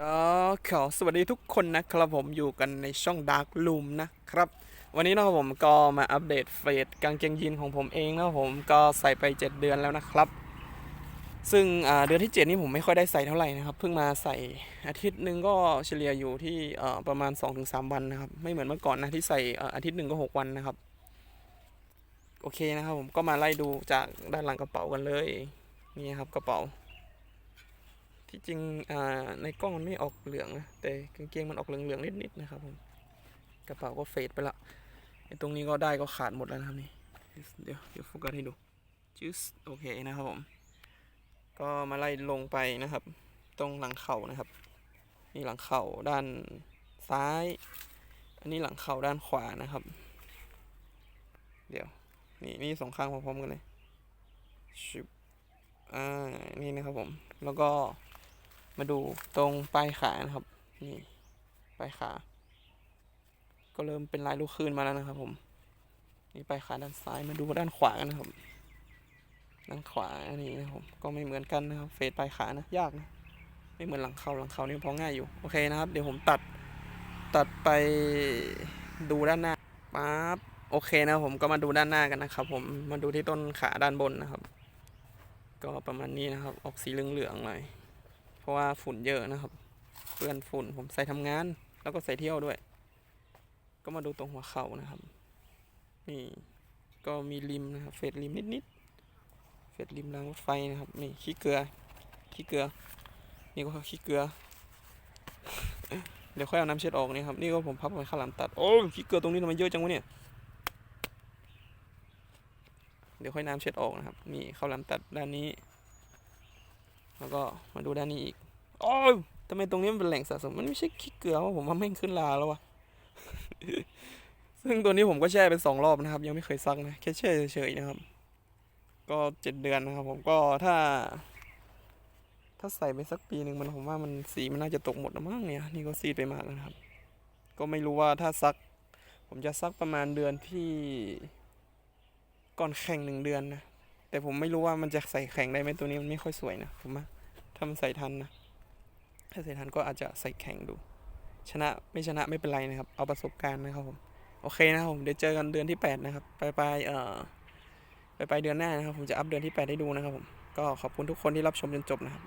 ก็ขอสวัสดีทุกคนนะครับผมอยู่กันในช่อง Dark Room นะครับ วันนี้นะครับผมก็มาอัปเดตเฟสกางเกงยีนของผมเองนะครับผมก็ใส่ไป 7 เดือนแล้วนะครับ ซึ่งเดือนที่ 7 นี่ผมไม่ค่อยได้ใส่เท่าไหร่นะครับ เพิ่งมาใส่อาทิตย์หนึ่งก็เฉลี่ยอยู่ที่ประมาณ 2-3 วันนะครับ ไม่เหมือนเมื่อก่อนนะที่ใส่เอ่ออาทิตย์หนึ่งก็ 6 วันนะครับ โอเคนะครับผมก็มาไล่ดูจากด้านหลังกระเป๋ากันเลยนี่ครับกระเป๋า ที่จริงในกล้องมันไม่ออกเหลืองนะแต่กางเกงมันออกเหลืองๆนิดๆนะครับผมกระเป๋าก็เฟดไปละไอ้ตรงนี้ก็ได้ก็ขาดหมดแล้วนะครับนี่เดี๋ยวเดี๋ยวโฟกัสให้ดูจึ๊สโอเคนะครับผมก็มาไล่ลงไปนะครับ ตรงหลังเข่านะครับ นี่หลังเข่าด้านซ้าย อันนี้หลังเข่าด้านขวานะครับ เดี๋ยวนี่นี่สองข้างพร้อมๆกันเลยชุบอ่านี่นะครับผม แล้วก็ มาดูตรงปลายขานะครับ นี่ปลายขา ก็เริ่มเป็นลายลูกคลื่นมาแล้วนะครับ ผม นี่ปลายขาด้านซ้ายมาดูด้านขวากันนะครับ ด้านขวาอันนี้นะครับผมก็ไม่เหมือนกันนะครับ เฟดปลายขานะยากนะไม่เหมือนหลังเขาหลังเขานี่พอง่ายอยู่โอเคนะครับ เดี๋ยวผมตัดตัดไปดูด้านหน้าปั๊บโอเคนะผมก็มาดูด้านหน้ากันนะครับ ผมมาดูที่ต้นขาด้านบนนะครับ ก็ประมาณนี้นะครับ ออกสีเหลืองๆหน่อย เพราะว่าฝุ่นเยอะนะครับ เปื้อนฝุ่นผมใส่ทำงาน แล้วก็ใส่เที่ยวด้วย ก็มาดูตรงหัวเข่านะครับ นี่ก็มีริมนะครับ เฟดริมนิดๆเฟดริมรางรถไฟนะครับ นี่ขี้เกลือขี้เกลือ นี่ก็ขี้เกลือ เดี๋ยวค่อยเอาน้ำเช็ดออกนี่ครับ นี่ก็ผมพับไว้ข้างหลังตัด โอ้ขี้เกลือตรงนี้ทำไมเยอะจังวะเนี่ย เดี๋ยวค่อยน้ำเช็ดออกนะครับ นี่ข้าวหลามตัดด้านนี้ แล้วก็มาดูด้านนี้อีกโอ้ยทำไมตรงนี้มันเป็นแหล่งสะสม มันไม่ใช่ขี้เกลือว่าผมว่าไม่งขึ้นลาแล้ววะซึ่งตัวนี้ผมก็แช่ไปสองรอบนะครับ ยังไม่เคยซักนะแค่แช่เฉยๆนะครับ ก็เจ็ดเดือนนะครับ ผมก็ถ้า ถ้าใส่ไปสักปีหนึ่งมันผมว่ามันสีมันน่าจะตกหมดแล้วมั้งเนี่ย นี่ก็ซีดไปมากนะครับ ก็ไม่รู้ว่าถ้าซัก ผมจะซักประมาณเดือนที่ ก่อนแข่งหนึ่งเดือนนะ แต่ผมไม่รู้ว่ามันจะใส่แข่งได้ไหมตัวนี้มันไม่ค่อยสวยนะผมว่าถ้ามันใส่ทันนะ ถ้าใส่ทันก็อาจจะใส่แข่งดู ชนะไม่ชนะไม่เป็นไรนะครับ เอาประสบการณ์นะครับผมโอเคนะครับผมเดี๋ยวเจอกันเดือนที่ 8 นะครับปไปลายเอ่อปไปลายเดือนหน้านะครับ ผมจะอัพเดือนที่ 8 ให้ดูนะครับผมก็ขอบคุณทุกคนที่รับชมจนจบนะครับ